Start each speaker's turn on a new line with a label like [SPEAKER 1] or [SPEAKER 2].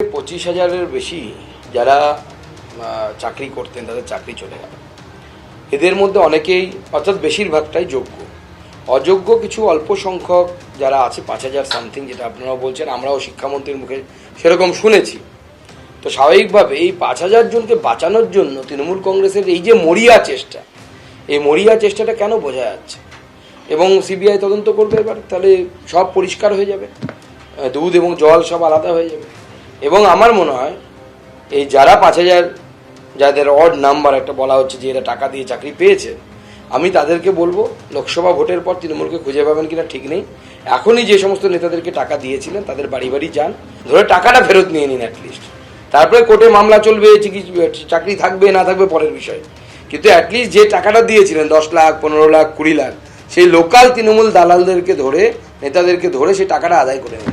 [SPEAKER 1] পঁচিশ হাজারের বেশি যারা চাকরি করতেন, তাদের চাকরি চলে গেল। এদের মধ্যে অনেকেই অর্থাৎ বেশিরভাগটাই যোগ্য। অযোগ্য কিছু অল্প সংখ্যক যারা আছে, পাঁচ হাজার সামথিং যেটা আপনারাও বলছেন, আমরাও শিক্ষামন্ত্রীর মুখে সেরকম শুনেছি। তো স্বাভাবিকভাবে এই পাঁচ হাজার জনকে বাঁচানোর জন্য তৃণমূল কংগ্রেসের এই যে মরিয়া চেষ্টা, এই মরিয়া চেষ্টাটা কেন বোঝা যাচ্ছে? এবং সিবিআই তদন্ত করবে এবার, তাহলে সব পরিষ্কার হয়ে যাবে, দুধ এবং জল সব আলাদা হয়ে যাবে। এবং আমার মনে হয় এই যারা পাঁচ হাজার, যাদের অড নাম্বার একটা বলা হচ্ছে যে এরা টাকা দিয়ে চাকরি পেয়েছে, আমি তাদেরকে বলব, লোকসভা ভোটের পর তৃণমূলকে খুঁজে পাবেন কিনা ঠিক নেই। এখনই যে সমস্ত নেতাদেরকে টাকা দিয়েছিলেন, তাদের বাড়ি বাড়ি যান। ধরে টাকাটা ফেরত নিয়ে নিন অ্যাটলিস্ট তারপরে কোর্টে মামলা চলবে চাকরি থাকবে, না থাকবে পরের বিষয়। কিন্তু অ্যাটলিস্ট যে টাকাটা দিয়েছিলেন, দশ লাখ, পনেরো লাখ, কুড়ি লাখ, সেই লোকাল তৃণমূল দালালদেরকে ধরে, নেতাদেরকে ধরে সেই টাকাটা আদায় করে নিন।